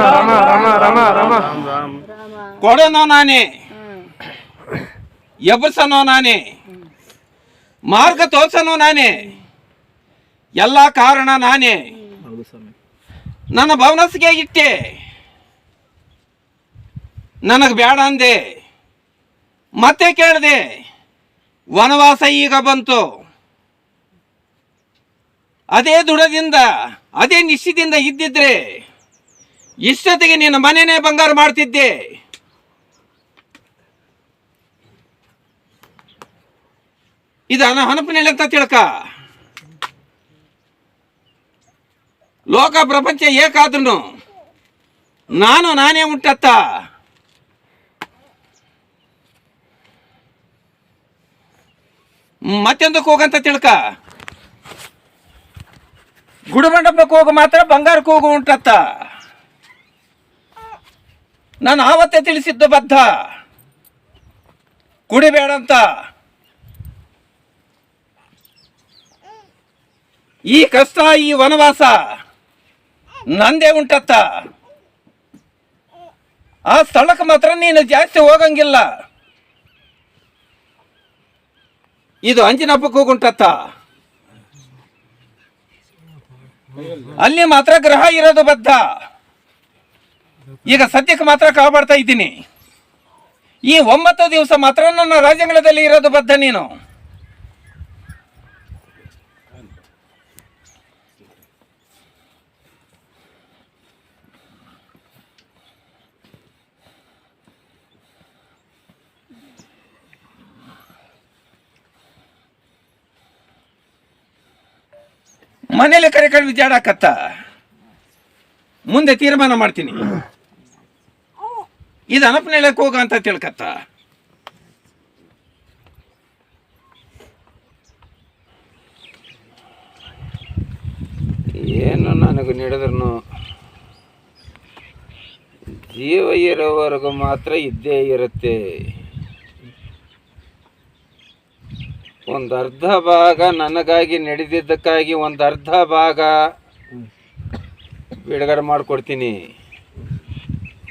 ರಾಮ ನಾನೇ. ಎಬ್ಬಸನೋ ನಾನೇ. ಮಾರ್ಗ ತೋರ್ಸನೋ ನಾನೇ. ಎಲ್ಲ ಕಾರಣ ನಾನೇ. ನನ್ನ ಭವನಸ್ಗೆ ಇಟ್ಟೆ. ನನಗೆ ಬೇಡ ಅಂದೆ. ಮತ್ತೆ ಕೇಳಿದೆ. ವನವಾಸ ಈಗ ಬಂತು. ಅದೇ ದುಡದಿಂದ ಅದೇ ನಿಶ್ಚಿದಿಂದ ಇದ್ದಿದ್ರೆ ಇಷ್ಟೊತ್ತಿಗೆ ನಿನ್ನ ಮನೆಯೇ ಬಂಗಾರ ಮಾಡ್ತಿದ್ದೆ. ಇದು ಅನ ಹನಪನೇಳಿ ಅಂತ ತಿಳ್ಕ? ಲೋಕ ಪ್ರಪಂಚ ಏಕಾದ್ರೂ ನಾನು ನಾನೇ ಉಂಟತ್ತ ಮತ್ತೆಂದಕ್ಕೆ ಹೋಗಂತ ತಿಳ್ಕ? ಗುಡಮಂಡಪಕ್ಕೆ ಹೋಗ ಮಾತ್ರ ಬಂಗಾರಕ್ಕೆ ಹೋಗು ಉಂಟತ್ತ. ನಾನು ಆವತ್ತೇ ತಿಳಿಸಿದ್ದು ಬದ್ಧ. ಕುಡಿಬೇಡ ಅಂತ ಈ ಕಷ್ಟ, ಈ ವನವಾಸ ನಂದೇ ಉಂಟತ್ತ. ಆ ಸ್ಥಳಕ್ಕೆ ಮಾತ್ರ ನೀನು ಜಾಸ್ತಿ ಹೋಗಂಗಿಲ್ಲ. ಇದು ಅಂಜಿನಪ್ಪಕ್ಕೆ ಹೋಗುಂಟತ್ತ ಅಲ್ಲಿ ಮಾತ್ರ ಗ್ರಹ ಇರೋದು ಬದ್ಧ. ಈಗ ಸದ್ಯಕ್ಕೆ ಮಾತ್ರ ಕಾಪಾಡ್ತಾ ಇದ್ದೀನಿ. ಈ ಒಂಬತ್ತು ದಿವಸ ಮಾತ್ರ ನನ್ನ ರಾಜ್ಯಂಗಳದಲ್ಲಿ ಇರೋದು ಬದ್ಧ ನೀನು. ಮನೇಲಿ ಕರೆಕೊಂಡು ಜಾಡಾಕತ್ತ ಮುಂದೆ ತೀರ್ಮಾನ ಮಾಡ್ತೀನಿ. ಇದು ಅನಪನೇಳಕ್ಕೆ ಹೋಗ ಅಂತ ತಿಳ್ಕತ್ತ. ಏನು ನನಗೆ ನೀಡಿದ್ರು ಜೀವ ಇರೋವರೆಗೂ ಮಾತ್ರ ಇದ್ದೇ ಇರುತ್ತೆ. ಒಂದು ಅರ್ಧ ಭಾಗ ನನಗಾಗಿ ನಡೆದಿದ್ದಕ್ಕಾಗಿ ಒಂದು ಅರ್ಧ ಭಾಗ ಬಿಡುಗಡೆ ಮಾಡಿಕೊಡ್ತೀನಿ.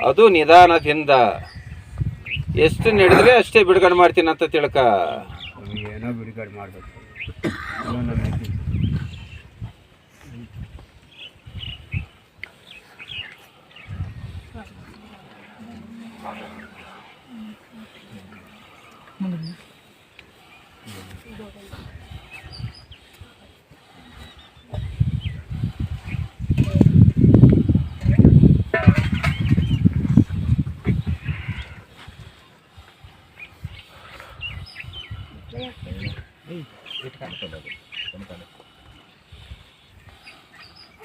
ಅದು ನಿಧಾನದಿಂದ. ಎಷ್ಟು ನಡೆದ್ರೆ ಅಷ್ಟೇ ಬಿಡುಗಡೆ ಮಾಡ್ತೀನಿ ಅಂತ ತಿಳ್ಕ. ಏನೋ ಬಿಡುಗಡೆ ಮಾಡಬೇಕು.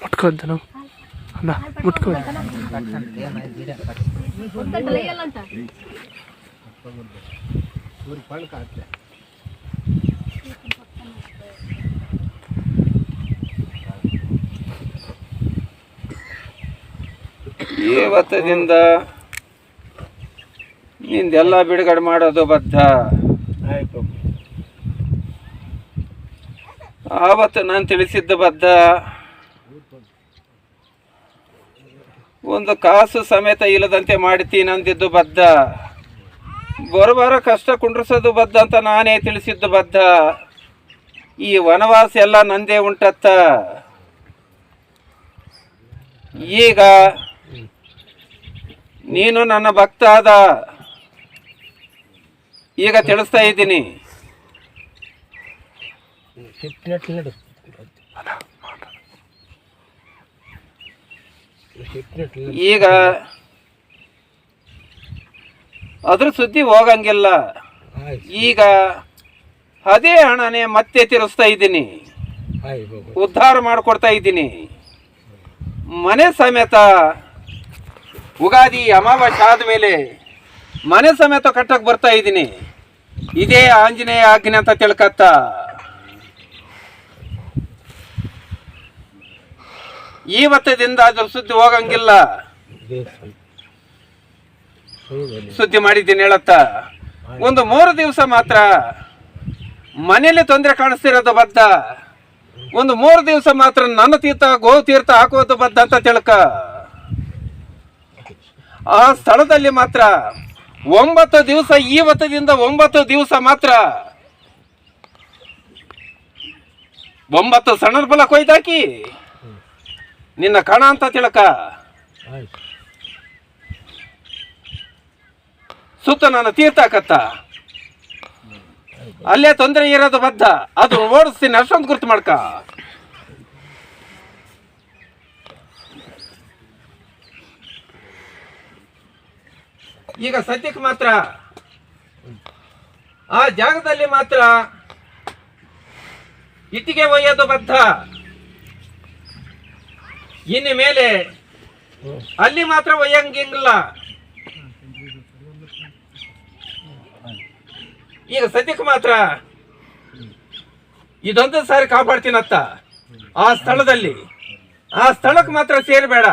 ಮುಟ್ಕೊದ್ದನು ಅಲ್ಲ ಮುಟ್ಕೊ. ಇವತ್ತದಿಂದ ನಿಂದೆಲ್ಲ ಬಿಡುಗಡೆ ಮಾಡೋದು ಬದ್ಧ. ಆಯ್ತು. ಆವತ್ತು ನಾನು ತಿಳಿಸಿದ್ದು ಬದ್ಧ ಒಂದು ಕಾಸು ಸಮೇತ ಇಲ್ಲದಂತೆ ಮಾಡ್ತೀನಿ ಅಂದಿದ್ದು ಬದ್ಧ ಬರಬಾರ ಕಷ್ಟ ಕುಂಡ್ರಿಸೋದು ಬದ್ಧ ಅಂತ ನಾನೇ ತಿಳಿಸಿದ್ದು ಬದ್ಧ ಈ ವನವಾಸ ಎಲ್ಲ ನಂದೇ ಉಂಟತ್ತ. ಈಗ ನೀನು ನನ್ನ ಭಕ್ತ ಆದ ಈಗ ತಿಳಿಸ್ತಾ ಇದ್ದೀನಿ. ನಡು. ಈಗ ಅದ್ರ ಸುದ್ದಿ ಹೋಗಂಗಿಲ್ಲ. ಈಗ ಅದೇ ಹಣನೇ ಮತ್ತೆ ತಿರುಸ್ತಾ ಇದ್ದೀನಿ. ಉದ್ಧಾರ ಮಾಡಿಕೊಡ್ತಾ ಇದ್ದೀನಿ. ಮನೆ ಸಮೇತ ಉಗಾದಿ ಅಮಾವಾಸ್ಯ ಆದ್ಮೇಲೆ ಮನೆ ಸಮೇತ ಕಟ್ಟಕ್ಕೆ ಬರ್ತಾ ಇದ್ದೀನಿ. ಇದೇ ಆಂಜನೇಯ ಆಜ್ಞೆ ಅಂತ ತಿಳ್ಕತ್ತ. ಇವತ್ತದಿಂದ ಅದ್ರ ಸುದ್ದಿ ಹೋಗಂಗಿಲ್ಲ. ಸುದ್ದಿ ಮಾಡಿದ್ದೀನಿ ಹೇಳತ್ತ. ಒಂದು ಮೂರು ದಿವಸ ಮಾತ್ರ ಮನೆಯಲ್ಲಿ ತೊಂದರೆ ಕಾಣಿಸ್ತಿರೋದು ಬದ್ಧ ಒಂದು ಮೂರು ದಿವಸ ಮಾತ್ರ ನನ್ನ ತೀರ್ಥ ಗೋ ತೀರ್ಥ ಹಾಕುವುದು ಬದ್ಧ ಅಂತ ತಿಳ್ಕ. ಆ ಸ್ಥಳದಲ್ಲಿ ಮಾತ್ರ ಒಂಬತ್ತು ದಿವಸ ಇವತ್ತದಿಂದ ಒಂಬತ್ತು ದಿವಸ ಮಾತ್ರ ಒಂಬತ್ತು ಸಣ್ಣ ಫಲ ಕೊಯ್ದಾಕಿ ನಿನ್ನ ಕಣ ಅಂತ ತಿಳಕ. ಸುತ್ತ ನನ್ನ ತೀರ್ಥ ಹಾಕತ್ತ ಅಲ್ಲೇ ತೊಂದರೆ ಇರೋದು ಬದ್ದ ಅದು ಓಡಿಸ್ತೀನಿ ಅಷ್ಟೊಂದು ಗುರ್ತು ಮಾಡ್ಕ. ಈಗ ಸದ್ಯಕ್ಕೆ ಮಾತ್ರ ಆ ಜಾಗದಲ್ಲಿ ಮಾತ್ರ ಇಟ್ಟಿಗೆ ಒಯ್ಯೋದು ಬದ್ದ ಇನ್ನು ಮೇಲೆ ಅಲ್ಲಿ ಮಾತ್ರ ಒಯ್ಯಂಗಿಲ್ಲ. ಈಗ ಸದ್ಯಕ್ಕೆ ಮಾತ್ರ ಇದೊಂದು ಸಾರಿ ಕಾಪಾಡ್ತೀನತ್ತ. ಆ ಸ್ಥಳದಲ್ಲಿ. ಆ ಸ್ಥಳಕ್ಕೆ ಮಾತ್ರ ಸೇರಬೇಡ.